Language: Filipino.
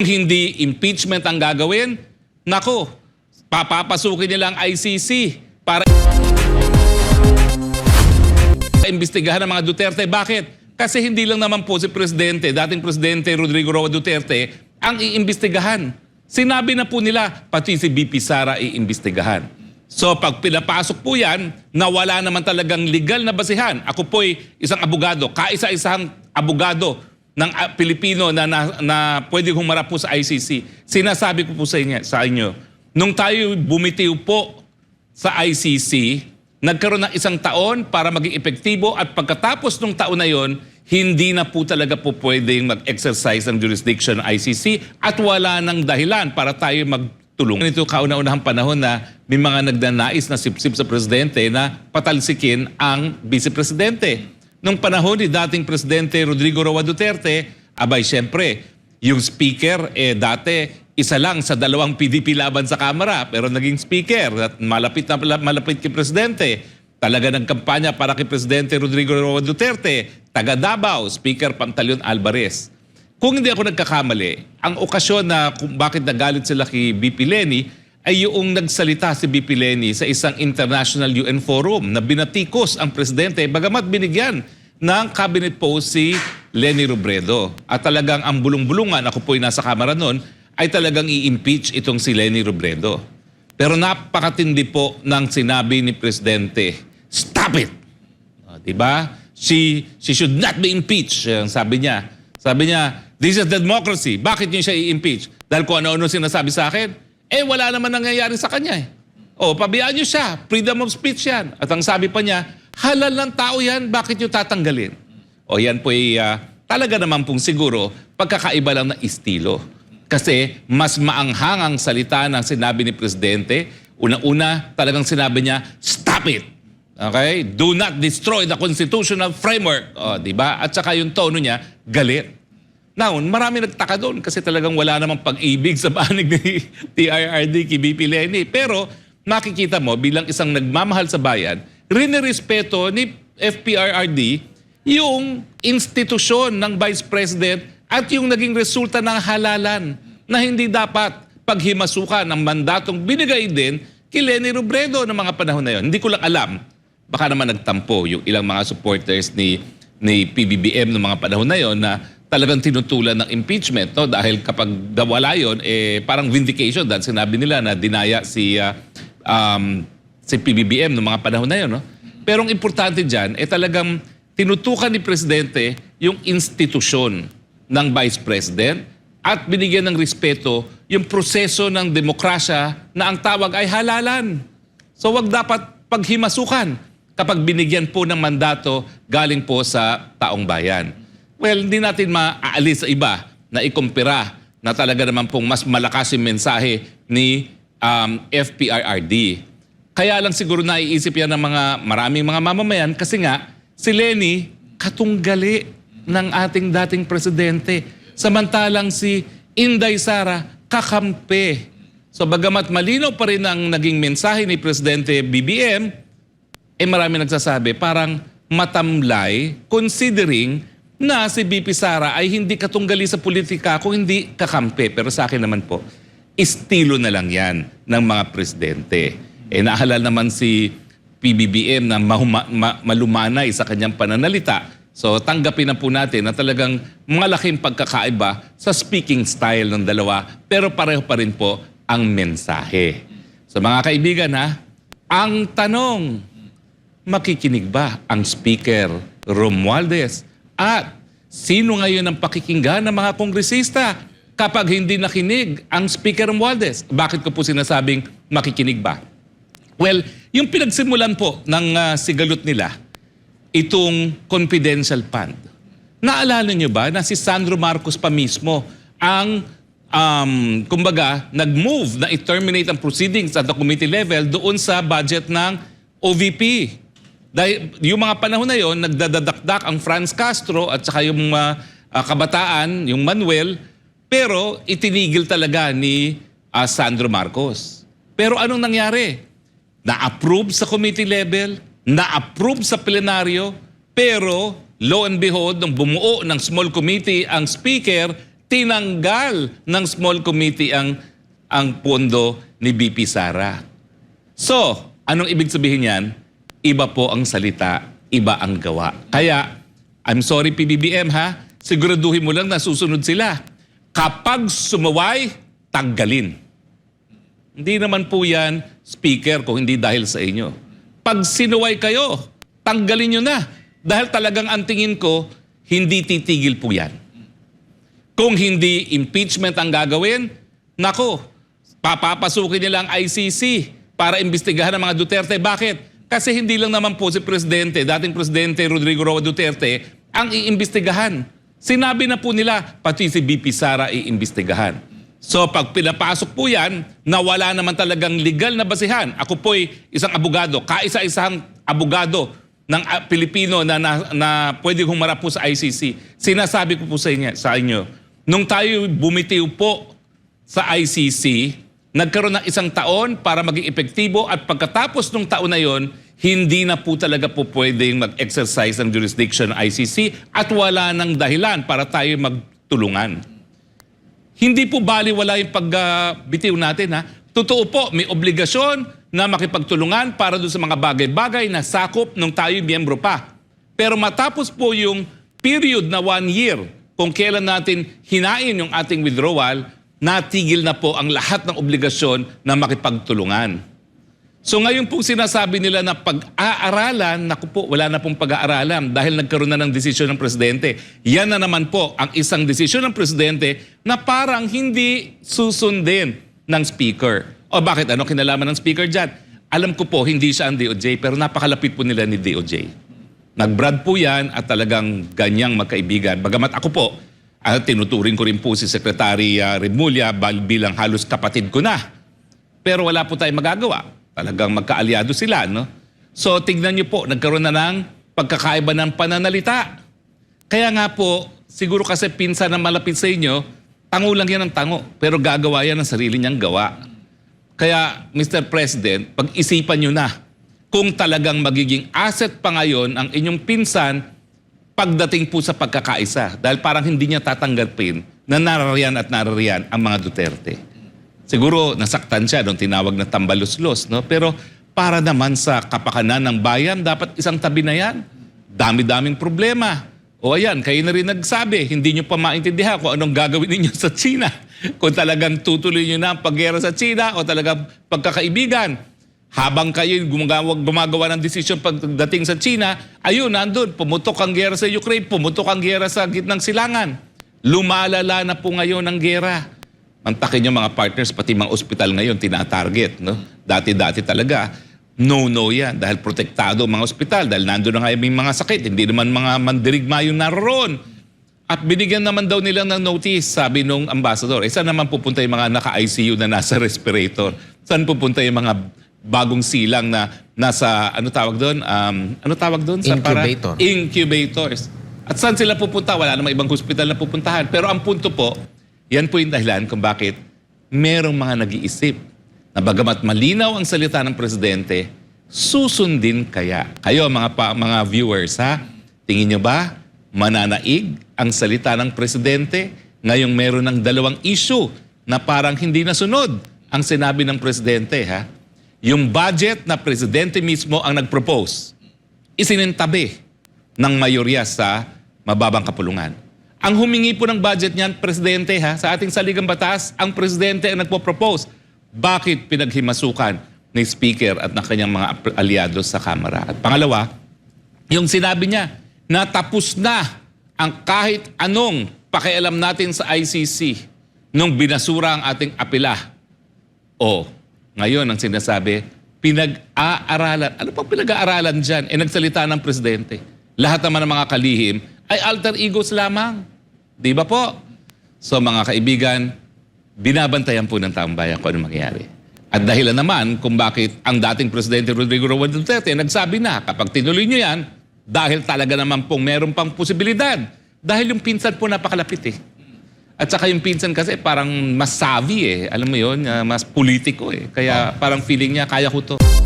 hindi impeachment ang gagawin, nako, papapasukin nila ang ICC para imbestigahan ng mga Duterte. Bakit? Kasi hindi lang naman po si Presidente, dating Presidente Rodrigo Roa Duterte, ang iimbestigahan. Sinabi na po nila, pati si BP Sara iimbestigahan. So pag pinapasok po yan, na wala naman talagang legal na basihan. Ako po'y isang abogado, kaisa-isang abogado ng ah, Pilipino na, na, na pwede humarap po sa ICC. Sinasabi ko po sa inyo, sa inyo nung tayo bumitiw po sa ICC, nagkaroon ng isang taon para maging epektibo at pagkatapos ng taon na yon, hindi na po talaga po pwedeng mag-exercise ng jurisdiction ng ICC at wala nang dahilan para tayo magtulong. Ito kauna-unahang panahon na may mga nagdanais na sipsip sa presidente na patalsikin ang vice-presidente. Nung panahon ni dating presidente Rodrigo Roa Duterte, abay siyempre, yung speaker eh dati isa lang sa dalawang PDP laban sa Kamara pero naging speaker at malapit na malapit kay presidente. Talaga ng kampanya para kay Presidente Rodrigo Roa Duterte, taga Davao, Speaker Pantaleon Alvarez. Kung hindi ako nagkakamali, ang okasyon na kung bakit nagalit sila kay BP Lenny ay yung nagsalita si BP Lenny sa isang international UN forum na binatikos ang presidente bagamat binigyan ng cabinet post si Lenny Robredo. At talagang ang bulong-bulungan, ako po'y nasa kamera noon, ay talagang i-impeach itong si Lenny Robredo. Pero napakatindi po ng sinabi ni Presidente, Stop it! O, diba? She, she should not be impeached, ang sabi niya. Sabi niya, this is democracy. Bakit niyo siya i-impeach? Dahil kung ano-ano sinasabi sa akin, eh wala naman nangyayari sa kanya eh. O, pabiyaan niyo siya. Freedom of speech yan. At ang sabi pa niya, halal ng tao yan, bakit niyo tatanggalin? O yan po ay ah, talaga naman pong siguro pagkakaiba lang ng estilo. Kasi mas maanghang ang salita ng sinabi ni Presidente. Una-una, talagang sinabi niya, stop it! Okay? Do not destroy the constitutional framework. O, di ba? At saka yung tono niya, galit. Now, marami nagtaka doon kasi talagang wala namang pag-ibig sa panig ni TIRD kay BP Lenny. Pero makikita mo bilang isang nagmamahal sa bayan, rinirespeto ni FPRRD yung institusyon ng Vice President at yung naging resulta ng halalan na hindi dapat paghimasukan ng mandatong binigay din kay Lenny Robredo ng mga panahon na yon. Hindi ko lang alam, baka naman nagtampo yung ilang mga supporters ni ni PBBM ng mga panahon na yon na talagang tinutulan ng impeachment no dahil kapag nawala yon eh parang vindication dahil sinabi nila na dinaya si ah, um, si PBBM ng mga panahon na yon no pero ang importante diyan eh talagang tinutukan ni presidente yung institusyon ng vice president at binigyan ng respeto yung proseso ng demokrasya na ang tawag ay halalan. So wag dapat paghimasukan kapag binigyan po ng mandato galing po sa taong bayan. Well, hindi natin maaalis sa iba na ikumpira na talaga naman pong mas malakas yung mensahe ni um, FPRRD. Kaya lang siguro naiisip yan ng mga maraming mga mamamayan kasi nga si Lenny katunggali ng ating dating presidente. Samantalang si Inday Sara kakampi. So bagamat malinaw pa rin ang naging mensahe ni Presidente BBM, eh marami nagsasabi parang matamlay considering na si BP Sara ay hindi katunggali sa politika kung hindi kakampi. Pero sa akin naman po, estilo na lang yan ng mga presidente. Eh nahalal naman si PBBM na mahuma, ma- malumanay sa kanyang pananalita. So tanggapin na po natin na talagang malaking pagkakaiba sa speaking style ng dalawa pero pareho pa rin po ang mensahe. So mga kaibigan ha, ang tanong, makikinig ba ang Speaker Romualdez? At sino ngayon ang pakikinggan ng mga kongresista kapag hindi nakinig ang Speaker Romualdez? Bakit ko po sinasabing makikinig ba? Well, yung pinagsimulan po ng ah, sigalot nila, itong confidential fund. Naalala nyo ba na si Sandro Marcos pa mismo ang um, kumbaga, nag-move na i-terminate ang proceedings at the committee level doon sa budget ng OVP. Dahil yung mga panahon na yon, nagdadadakdak ang Franz Castro at saka yung ah, ah, kabataan, yung Manuel, pero itinigil talaga ni ah, Sandro Marcos. Pero anong nangyari? Na-approve sa committee level, na-approve sa plenaryo, pero lo and behold, nung bumuo ng small committee ang speaker, tinanggal ng small committee ang ang pondo ni BP Sara. So, anong ibig sabihin yan? Iba po ang salita, iba ang gawa. Kaya, I'm sorry PBBM ha, siguraduhin mo lang na susunod sila. Kapag sumaway, tanggalin. Hindi naman po yan speaker kung hindi dahil sa inyo. Pag sinuway kayo, tanggalin nyo na. Dahil talagang ang tingin ko, hindi titigil po yan. Kung hindi impeachment ang gagawin, nako, papapasukin nila ang ICC para imbestigahan ang mga Duterte. Bakit? Kasi hindi lang naman po si Presidente, dating Presidente Rodrigo Roa Duterte, ang iimbestigahan. Sinabi na po nila, pati si BP Sara iimbestigahan. So pag pinapasok po yan, na wala naman talagang legal na basihan. Ako po'y isang abogado, kaisa-isang abogado ng ah, Pilipino na, na, na pwede humarap po sa ICC. Sinasabi ko po sa inyo, sa inyo nung tayo bumitiw po sa ICC, nagkaroon ng isang taon para maging epektibo at pagkatapos ng taon na yon, hindi na po talaga po pwedeng mag-exercise ng jurisdiction ng ICC at wala nang dahilan para tayo magtulungan. Hindi po baliwala yung pagbitiw natin ha. Totoo po, may obligasyon na makipagtulungan para doon sa mga bagay-bagay na sakop nung tayo miyembro pa. Pero matapos po yung period na one year, kung kailan natin hinain yung ating withdrawal, natigil na po ang lahat ng obligasyon na makipagtulungan. So ngayon pong sinasabi nila na pag-aaralan, naku po, wala na pong pag-aaralan dahil nagkaroon na ng desisyon ng Presidente. Yan na naman po ang isang desisyon ng Presidente na parang hindi susundin ng Speaker. O bakit? Ano kinalaman ng Speaker dyan? Alam ko po, hindi siya ang DOJ, pero napakalapit po nila ni DOJ. Nagbrad po yan at talagang ganyang magkaibigan. Bagamat ako po, ah, tinuturing ko rin po si Secretary uh, Remulla bilang halos kapatid ko na. Pero wala po tayong magagawa. Talagang magkaalyado sila, no? So, tignan niyo po, nagkaroon na ng pagkakaiba ng pananalita. Kaya nga po, siguro kasi pinsan na malapit sa inyo, tango lang yan ang tango, pero gagawa yan ng sarili niyang gawa. Kaya, Mr. President, pag-isipan niyo na kung talagang magiging asset pa ngayon ang inyong pinsan pagdating po sa pagkakaisa. Dahil parang hindi niya tatanggapin na narariyan at narariyan ang mga Duterte. Siguro nasaktan siya nung tinawag na tambaluslos, no? Pero para naman sa kapakanan ng bayan, dapat isang tabi na yan. Dami-daming problema. O ayan, kayo na rin nagsabi, hindi nyo pa maintindihan kung anong gagawin ninyo sa China. Kung talagang tutuloy nyo na ang paggera sa China o talagang pagkakaibigan. Habang kayo gumagawa, gumagawa ng desisyon pagdating sa China, ayun, nandun, pumutok ang gera sa Ukraine, pumutok ang gera sa gitnang silangan. Lumalala na po ngayon ang gera. Mantakin yung mga partners, pati mga ospital ngayon, tinatarget. No? Dati-dati talaga, no-no yan dahil protektado mga ospital dahil nandun na nga yung mga sakit. Hindi naman mga mandirigma yung naroon. At binigyan naman daw nila ng notice, sabi nung ambassador, eh saan naman pupunta yung mga naka-ICU na nasa respirator? Saan pupunta yung mga bagong silang na nasa, ano tawag doon? Um, ano tawag doon? Sa para- Incubator. incubators. At saan sila pupunta? Wala namang ibang hospital na pupuntahan. Pero ang punto po, yan po yung dahilan kung bakit merong mga nag-iisip na bagamat malinaw ang salita ng presidente, susundin kaya. Kayo mga pa, mga viewers ha, tingin nyo ba mananaig ang salita ng presidente ngayong meron ng dalawang issue na parang hindi nasunod ang sinabi ng presidente ha? Yung budget na presidente mismo ang nag-propose, isinintabi ng mayorya sa mababang kapulungan. Ang humingi po ng budget niyan, Presidente ha, sa ating saligang batas, ang Presidente ang nagpo-propose. Bakit pinaghimasukan ni Speaker at ng kanyang mga aliados sa Kamara? At pangalawa, yung sinabi niya, na tapos na ang kahit anong pakialam natin sa ICC nung binasura ang ating apela. O, ngayon ang sinasabi, pinag-aaralan. Ano pang pinag-aaralan dyan? Eh, nagsalita ng presidente. Lahat naman ng mga kalihim ay alter egos lamang. Di ba po? So mga kaibigan, binabantayan po ng taong bayan kung ano mangyayari. At dahilan naman kung bakit ang dating Presidente Rodrigo Roa Duterte nagsabi na kapag tinuloy nyo yan, dahil talaga naman pong meron pang posibilidad. Dahil yung pinsan po napakalapit eh. At saka yung pinsan kasi parang mas savvy eh. Alam mo yun, ah, mas politiko eh. Kaya parang feeling niya, kaya ko to.